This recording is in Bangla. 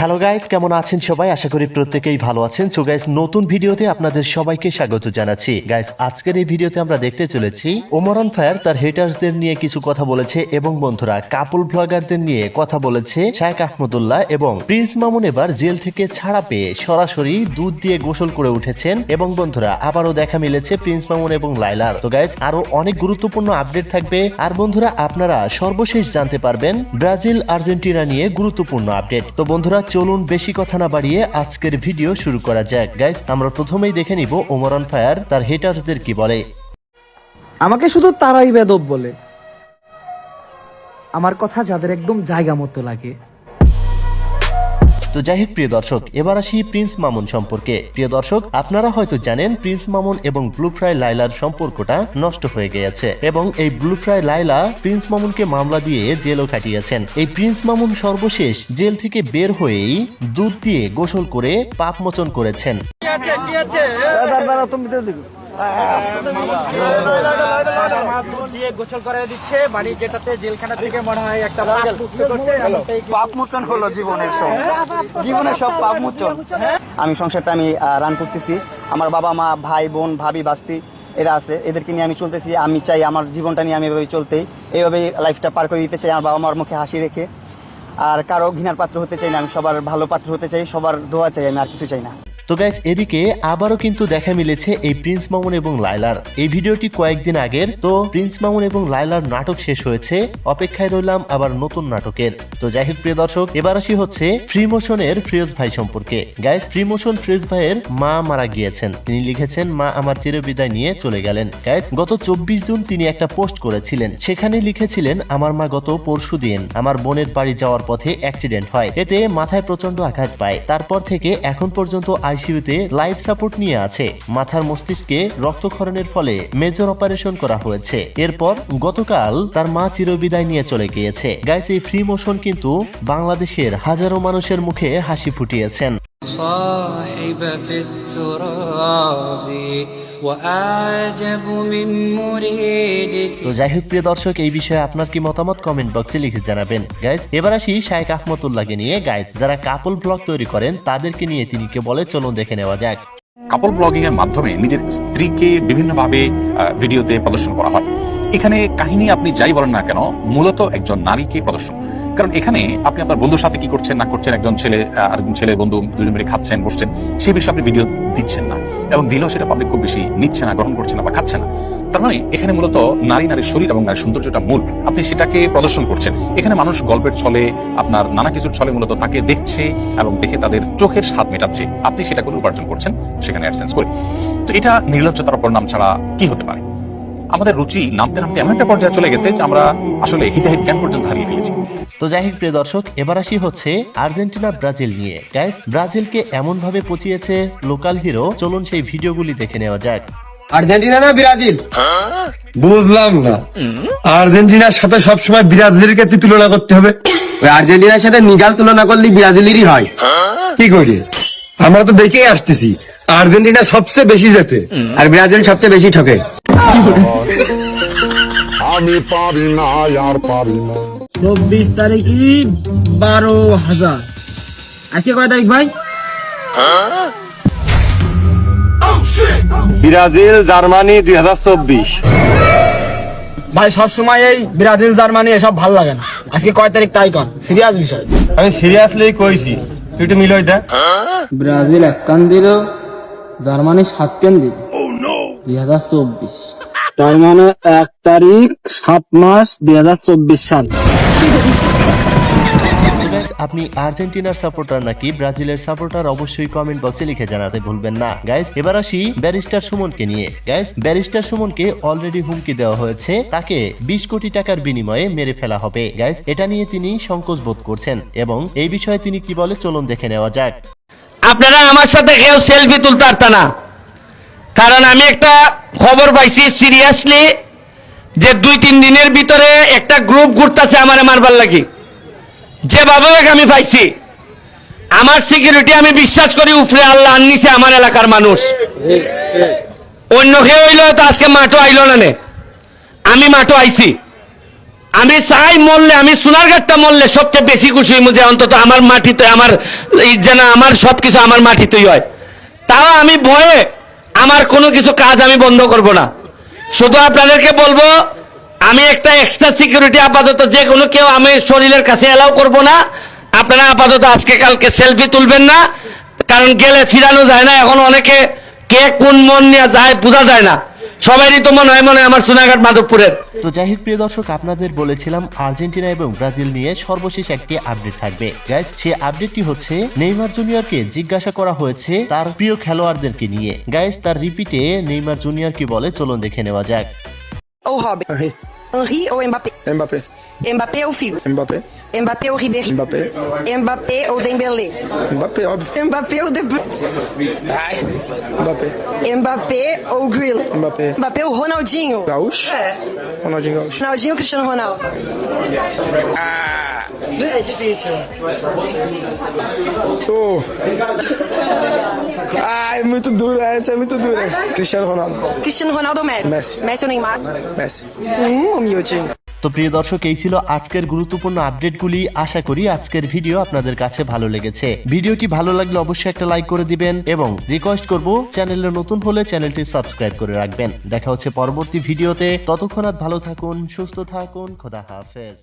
হ্যালো গাইস কেমন আছেন সবাই? আশা করি প্রত্যেকেই ভালো আছেন। সো গাইস নতুন ভিডিওতে আপনাদের সবাইকে স্বাগত জানাচ্ছি। গাইস আজকের এই ভিডিওতে আমরা দেখতে চলেছি ওমরান ফায়ার তার হেটার্সদের নিয়ে কিছু কথা বলেছে এবং বন্ধুরা কাপল ব্লগারদের নিয়ে কথা বলেছে শায়েখ আহমদুল্লাহ এবং প্রিন্স মামুন এবার জেল থেকে ছাড়া পেয়ে সরাসরি দুধ দিয়ে গোসল করে উঠেছেন এবং বন্ধুরা আবারও দেখা মিলেছে প্রিন্স মামুন এবং লাইলার তো গাইস আরও অনেক গুরুত্বপূর্ণ আপডেট থাকবে। আর বন্ধুরা আপনারা সর্বশেষ জানতে পারবেন ব্রাজিল আর্জেন্টিনা নিয়ে গুরুত্বপূর্ণ আপডেট তো বন্ধুরা চলুন বেশি কথা না বাড়িয়ে আজকের ভিডিও শুরু করা যাক। গাইস আমরা প্রথমেই দেখে নিব ওমরান ফায়ার, তার হেটার্সদের কি বলে। আমাকে শুধু তারাই বেদব বলে। আমার কথা যাদের একদম জায়গা মতো লাগে। তো যাই হোক প্রিয় দর্শক এবার আসি প্রিন্স মামুন সম্পর্কে। প্রিয় দর্শক আপনারা হয়তো জানেন প্রিন্স মামুন এবং ব্লু ফ্রাই লাইলার সম্পর্কটা নষ্ট হয়ে গিয়েছে এবং এই ব্লু ফ্রাই লাইলা প্রিন্স মামুনকে মামলা দিয়ে জেলও কাটিয়েছেন এই প্রিন্স মামুন সর্বশেষ জেল থেকে বের হয়েই দুধ দিয়ে গোসল করে পাপ মোচন করেছেন সব। আমি সংসারটা আমি রান করতেছি। আমার বাবা, মা, ভাই, বোন, ভাবি বাস্তি এরা আছে। এদেরকে নিয়ে আমি চলতেছি। আমি চাই আমার জীবনটা নিয়ে আমি এভাবে চলতেই। এইভাবেই লাইফটা পার করে দিতে চাই আমার বাবা মার মুখে হাসি রেখে। আর কারও ঘৃণার পাত্র হতে চাই না। আমি সবার ভালো পাত্র হতে চাই। সবার দোয়া চাই। আমি আর কিছু চাই না। তো গাইস এদিকে আবারও কিন্তু দেখা মিলেছে এই প্রিন্স মামুন এবং লাইলার এই ভিডিওটি কয়েকদিন আগের, তো প্রিন্স মামুন এবং লাইলার নাটক শেষ হয়েছে, অপেক্ষায় রইলাম আবার নতুন নাটকের। তো যাই হোক, প্রিয় দর্শক, এবার আসি হচ্ছে ফ্রি মোশনের ভাই সম্পর্কে। গাইস ফ্রি মোশন ভাইয়ের মা মারা গিয়েছেন। তিনি লিখেছেন, মা আমার চিরবিদায় নিয়ে চলে গেলেন। গাইস গত চব্বিশ জুন তিনি একটা পোস্ট করেছিলেন। সেখানে লিখেছিলেন, আমার মা গত পরশু দিন আমার বোনের বাড়ি যাওয়ার পথে অ্যাক্সিডেন্ট হয়। এতে মাথায় প্রচণ্ড আঘাত পায়। তারপর থেকে এখন পর্যন্ত আইসিইউতে লাইফ সাপোর্ট নিয়ে আছে। মাথার মস্তিষ্কে রক্তক্ষরণের ফলে মেজর অপারেশন করা হয়েছে। এরপর গতকাল তার মা চিরবিদায় নিয়ে চলে গিয়েছে। গাইস এই ফ্রি মোশন কিন্তু বাংলাদেশের হাজারো মানুষের মুখে হাসি ফুটিয়েছেন। তো যাই হোক প্রিয় দর্শক এই বিষয়ে আপনার কি মতামত কমেন্ট বক্সে লিখে জানাবেন। গাইজ এবার আসি শায়েক আহমদুল্লাহকে নিয়ে। গাইজ যারা কাপল ব্লগ তৈরি করেন তাদেরকে নিয়ে তিনি কে বলে চলুন দেখে নেওয়া যাক। কাপল ব্লগিং এর মাধ্যমে নিজের স্ত্রীকে বিভিন্ন ভাবে ভিডিওতে প্রদর্শন করা হয়। এখানে কাহিনী আপনি যাই বলেন না কেন মূলত একজন নারীকে প্রদর্শন। কারণ এখানে আপনি আপনার বন্ধুর সাথে কি করছেন না করছেন একজন ছেলে আর ছেলে বন্ধু দুজন মিলে খাচ্ছেন বসছেন সেই বিষয়ে আপনি ভিডিও দিচ্ছেন না এবং দিলেও সেটা পাবলিক খুব বেশি নিচ্ছে না, গ্রহণ করছে না বা খাচ্ছে না। তার মানে এখানে মূলত নারী নারীর শরীর এবং নারীর সৌন্দর্যটা মূল। আপনি সেটাকে প্রদর্শন করছেন। এখানে মানুষ গল্পের ছলে, আপনার নানা কিছুর ছলে মূলত তাকে দেখছে এবং দেখে তাদের চোখের স্বাদ মেটাচ্ছে। আপনি সেটা করে উপার্জন করছেন, সেখানে অ্যাডসেন্স করে। তো এটা নির্লজ্জতার অপর নাম ছাড়া কি হতে পারে? আমাদের রুচি নামতে নামতে এমন একটা পর্যায়ে চলে গেছে যে আমরা আসলে হিতাহিত জ্ঞান পর্যন্ত হারিয়ে ফেলেছি। তো যাই হোক প্রিয় দর্শক এবার আসি হচ্ছে আর্জেন্টিনা ব্রাজিল নিয়ে। গাইজ ব্রাজিলকে এমন ভাবে পচিয়েছে লোকাল হিরো চলুন সেই ভিডিওগুলি দেখে নেওয়া যাক। আর্জেন্টিনা না ব্রাজিল? বুঝলাম না। আর্জেন্টিনার সাথে সবসময় ব্রাজিলেরকে তুলনা করতে হবে। ওই আর্জেন্টিনার সাথে নিগাল তুলনা করলে ব্রাজিলেরই হয়। কি করি আমরা তো দেখেই আসতেছি। আর্জেন্টিনা সবচেয়ে বেশি যেতে আর ব্রাজিল সবচেয়ে বেশি ঠকে। আমি পারি না আর পারি না। চব্বিশ তারিখই বারো হাজার। আজকে কয় তারিখ ভাই? ব্রাজিল জার্মানি দুই হাজার চব্বিশ। ভাই সবসময় এই ব্রাজিল জার্মানি এসব ভালো লাগে না। আজকে কয় তারিখ তাই কন? সিরিয়াস বিষয়। আমি সিরিয়াসলি কইছি তুই একটু মিলই দেখ ব্রাজিল এক কান দিল জার্মানি সাত কান দিল দুই হাজার চব্বিশ। তার মানে এক তারিখ সাত মাস দুই হাজার চব্বিশ সাল। আপনি আর্জেন্টিনার সাপোর্টার নাকি ব্রাজিলের সাপোর্টার অবশ্যই কমেন্ট বক্সে লিখে জানাতে ভুলবেন না। গাইজ এবার আসি ব্যারিস্টার সুমনকে নিয়ে। গাইজ ব্যারিস্টার সুমনকে অলরেডি হুমকি দেওয়া হয়েছে। তাকে বিশ কোটি টাকার বিনিময়ে মেরে ফেলা হবে। গাইজ এটা নিয়ে তিনি সংকোচ বোধ করছেন এবং এই বিষয়ে তিনি কি বলে চলুন দেখে নেওয়া যাক। আপনারা আমার সাথে কেউ সেলফি তুলতে পারতেন না। কারণ আমি একটা খবর পাইছি সিরিয়াসলি যে দুই, তিন দিনের ভিতরে একটা গ্রুপ ঘুরতেছে আমার মারবার লাগি। যেভাবে আমি পাইছি, আমার সিকিউরিটি আমি বিশ্বাস করি উপরে আল্লাহ আননিছে আমার এলাকার মানুষ। অন্য কেউ হইলে তো আজকে মাঠও আইলো না নে। আমি মাঠও আইছি। আমি চাই মরলে, আমি সোনারঘাটটা মরলে সবচেয়ে বেশি খুশি হইমু যে অন্তত আমার মাটিতে, আমার যেন আমার সবকিছু আমার মাটিতেই হয়। তাও আমি ভয়ে আমার কোনো কিছু কাজ আমি বন্ধ করব না। শুধু আপনাদেরকে বলব, আমি একটা এক্সট্রা সিকিউরিটি আপাতত যে কোনো কেউ আমি শরীরের কাছে এলাও করব না। আপনারা আপাতত আজকে কালকে সেলফি তুলবেন না। কারণ গেলে ফিরানো যায় না, এখন অনেকে কে কোন মন নিয়ে যায় বোঝা যায় না। সবারই তো মনে হয় মনে হয় আমার সোনাঘাট মাধবপুরের। তো যাই হোক প্রিয় দর্শক আপনাদের বলেছিলাম আর্জেন্টিনা এবং ব্রাজিল নিয়ে সর্বশেষ একটি আপডেট থাকবে। গাইজ সেই আপডেটটি হচ্ছে নেইমার জুনিয়রকে জিজ্ঞাসা করা হয়েছে তার প্রিয় খেলোয়াড়দেরকে নিয়ে। গাইজ তার রিপিটে নেইমার জুনিয়র কি বলে চলুন দেখে নেওয়া যাক। ও হবে। ও Mbappé. ou Mbappé? Ou Figo? Mbappé. Mbappé ou Ribéry? Mbappé. Mbappé ou Dembélé? Mbappé, óbvio. Mbappé ou De Bruyne? Mbappé. Mbappé ou Grilo? Mbappé. Mbappé ou Ronaldinho? Gaúcho? É. Ronaldinho Gaúcho. Ronaldinho ou Cristiano Ronaldo? É difícil. Oh. Ah, é muito dura, essa é muito dura. Cristiano Ronaldo. Cristiano Ronaldo ou Messi? Messi. Messi ou Neymar? Messi. Hum, humilde. তো প্রিয় দর্শক, এই ছিল আজকের গুরুত্বপূর্ণ আপডেটগুলি। আশা করি আজকের ভিডিও আপনাদের কাছে ভালো লেগেছে। ভিডিওটি ভালো লাগলে অবশ্যই একটা লাইক করে দিবেন এবং রিকোয়েস্ট করব চ্যানেলে নতুন হলে চ্যানেলটি সাবস্ক্রাইব করে রাখবেন। দেখা হচ্ছে পরবর্তী ভিডিওতে। ততক্ষণ ভালো থাকুন, সুস্থ থাকুন, খোদা হাফেজ।